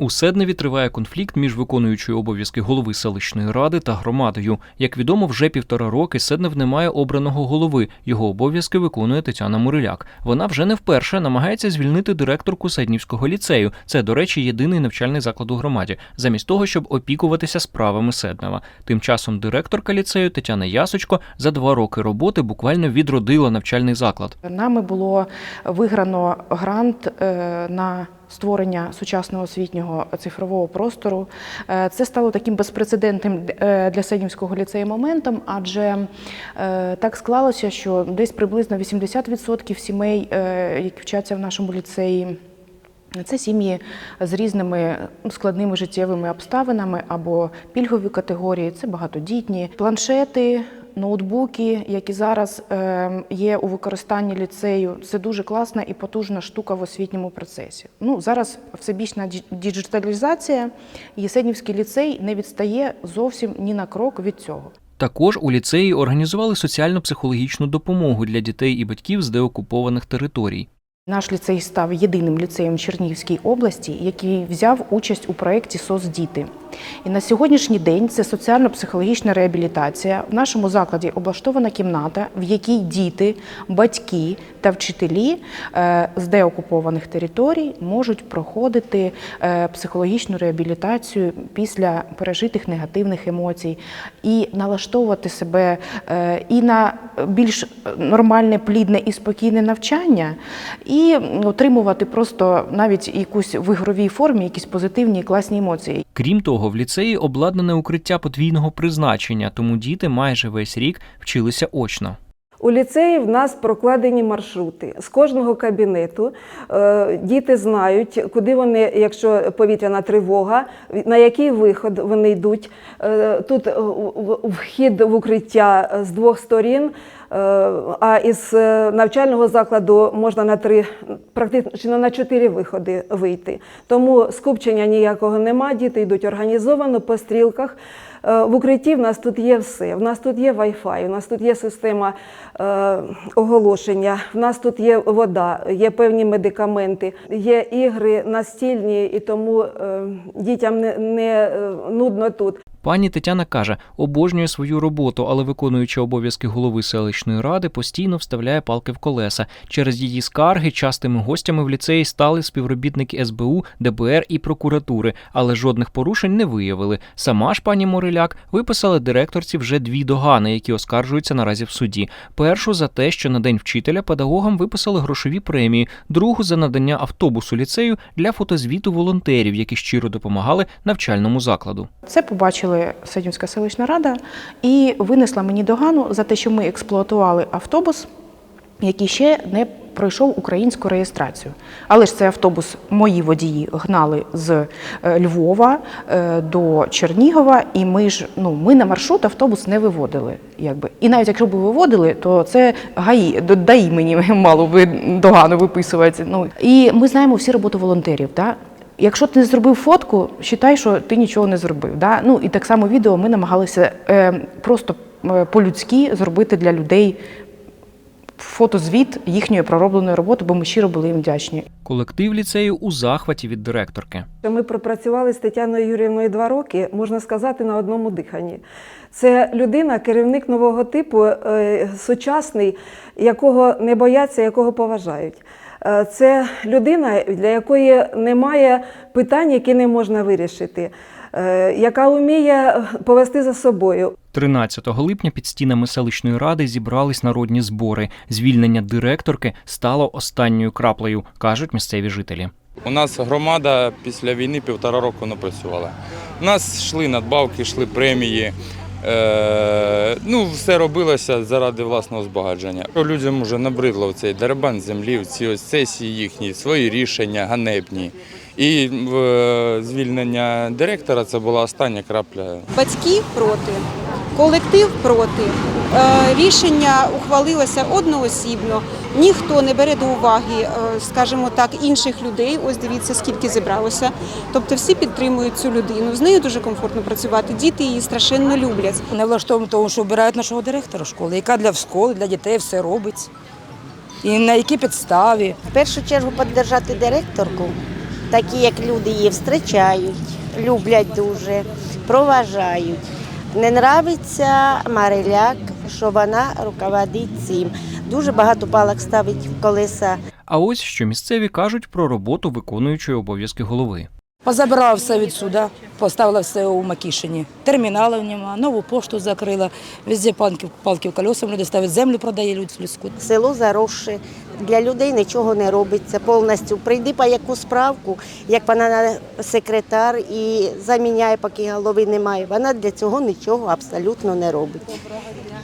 У Седневі триває конфлікт між виконуючою обов'язки голови селищної ради та громадою. Як відомо, вже півтора роки Седнев не має обраного голови. Його обов'язки виконує Тетяна Муриляк. Вона вже не вперше намагається звільнити директорку Седнівського ліцею. Це, до речі, єдиний навчальний заклад у громаді, замість того, щоб опікуватися справами Седнева. Тим часом директорка ліцею Тетяна Ясочко за два роки роботи буквально відродила навчальний заклад. Нами було виграно грант е, на створення сучасного освітнього цифрового простору. Е, Це стало таким безпрецедентним е, для Седнівського ліцею моментом, адже е, так склалося, що десь приблизно 80% сімей, які вчаться в нашому ліцеї, це сім'ї з різними складними життєвими обставинами або пільгові категорії, це багатодітні, планшети, ноутбуки, які зараз е, є у використанні ліцею. Це дуже класна і потужна штука в освітньому процесі. Ну зараз всебічна діджиталізація, Єсенівський ліцей не відстає зовсім ні на крок від цього. Також у ліцеї організували соціально-психологічну допомогу для дітей і батьків з деокупованих територій. Наш ліцей став єдиним ліцеєм Чернігівській області, який взяв участь у проєкті «СОС-діти». І на сьогоднішній день це соціально-психологічна реабілітація. В нашому закладі облаштована кімната, в якій діти, батьки та вчителі е, з деокупованих територій можуть проходити е, психологічну реабілітацію після пережитих негативних емоцій і налаштовувати себе е, і на більш нормальне, плідне і спокійне навчання, і отримувати просто навіть якусь в ігровій формі якісь позитивні класні емоції. Крім того, в ліцеї обладнане укриття подвійного призначення, тому діти майже весь рік вчилися очно. У ліцеї в нас прокладені маршрути. З кожного кабінету е, діти знають, куди вони, якщо повітряна тривога, на який виход вони йдуть. Е, тут е, вхід в укриття з двох сторін. Е, А із е, навчального закладу можна на три, практично на чотири виходи вийти. Тому скупчення ніякого нема. Діти йдуть організовано по стрілках. Е, В укритті в нас тут є все. В нас тут є Wi-Fi, у нас тут є система е, оголошення, в нас тут є вода, є певні медикаменти, є ігри настільні, і тому е, дітям не, не нудно тут. Пані Тетяна каже, обожнює свою роботу, але виконуючи обов'язки голови селищної ради, постійно вставляє палки в колеса. Через її скарги частими гостями в ліцеї стали співробітники СБУ, ДБР і прокуратури, але жодних порушень не виявили. Сама ж пані Мориляк виписала директорці вже дві догани, які оскаржуються наразі в суді. Першу за те, що на день вчителя педагогам виписали грошові премії, другу за надання автобусу ліцею для фотозвіту волонтерів, які щиро допомагали навчальному закладу. Це побачили Садівська селищна рада і винесла мені догану за те, що ми експлуатували автобус, який ще не пройшов українську реєстрацію. Але ж цей автобус мої водії гнали з е, Львова е, до Чернігова, і ми ж ну ми на маршрут автобус не виводили. Якби. І навіть якщо б виводили, то це до- ДАІ мені мало би догану виписувати. Ну і ми знаємо всі роботу волонтерів. Да? Якщо ти не зробив фотку, вважай, що ти нічого не зробив. Да? Ну і так само відео ми намагалися е, просто е, по-людськи зробити для людей фотозвіт їхньої проробленої роботи, бо ми щиро були їм вдячні. Колектив ліцею у захваті від директорки. Ми пропрацювали з Тетяною Юріївною два роки, можна сказати, на одному диханні. Це людина, керівник нового типу, е, сучасний, якого не бояться, якого поважають. Е, Це людина, для якої немає питань, які не можна вирішити, яка вміє повести за собою. 13 липня під стінами селищної ради зібрались народні збори. Звільнення директорки стало останньою краплею, кажуть місцеві жителі. У нас громада після війни півтора року не працювала. У нас йшли надбавки, йшли премії. Е, ну, все робилося заради власного збагачення. Людям вже набридло цей деребан землі, ці ось сесії їхні, свої рішення ганебні. І е, звільнення директора це була остання крапля Батьки проти, колектив проти. Е, Рішення ухвалилося одноосібно. Ніхто не бере до уваги, е, скажімо так, інших людей. Ось дивіться, скільки зібралося. Тобто всі підтримують цю людину. З нею дуже комфортно працювати. Діти її страшенно люблять. Не влаштовуємо того, що обирають нашого директора школи, яка для школи, для дітей все робить. І на якій підставі. В першу чергу підтримати директорку, такі як люди її встречають, люблять дуже, проважають. Не нравиться Мариляк, що вона руководить цим. Дуже багато палок ставить в колеса А ось що місцеві кажуть про роботу виконуючої обов'язки голови. Позабирала все відсюди, поставила все у Макішині. Терміналів нема, нову пошту закрила, везде палки, палки в колесам люди ставлять, землю продає людську. село заросше. Для людей нічого не робиться повністю. Прийди по яку справку, як вона на секретар і заміняє, поки голови немає. Вона для цього нічого абсолютно не робить.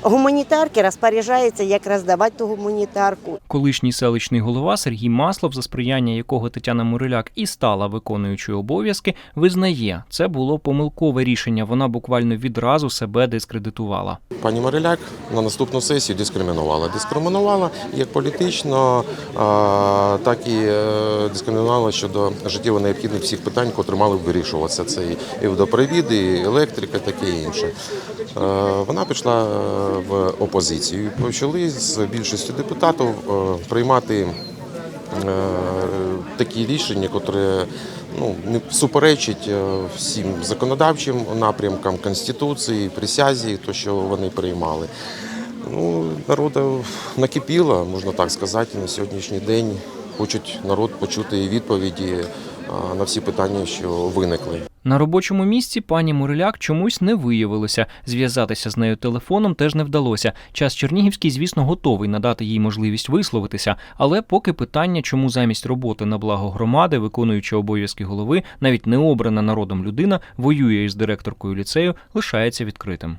Гуманітарки розпоряджаються, як роздавати ту гуманітарку. Колишній селищний голова Сергій Маслов, за сприяння якого Тетяна Муриляк і стала виконуючою обов'язки, визнає, це було помилкове рішення. Вона буквально відразу себе дискредитувала. Пані Мариляк на наступну сесію дискримінувала. Дискримінувала як політично, так і е, дискримінувала щодо життєво необхідних всіх питань, котрі мали б вирішуватися. Це і водопровід, і електрика, таке інше. Е, Вона пішла е, в опозицію. Почали з більшістю депутатів приймати такі рішення, котрі ну, не суперечать е, всім законодавчим напрямкам Конституції, присязі, то, що вони приймали. Ну, народу накипіло, можна так сказати, на сьогоднішній день. Хочуть народ почути і відповіді на всі питання, що виникли. На робочому місці пані Муриляк чомусь не виявилося. Зв'язатися з нею телефоном теж не вдалося. Час Чернігівський, звісно, готовий надати їй можливість висловитися, але поки питання, чому замість роботи на благо громади, виконуючи обов'язки голови, навіть не обрана народом людина, воює із директоркою ліцею, лишається відкритим.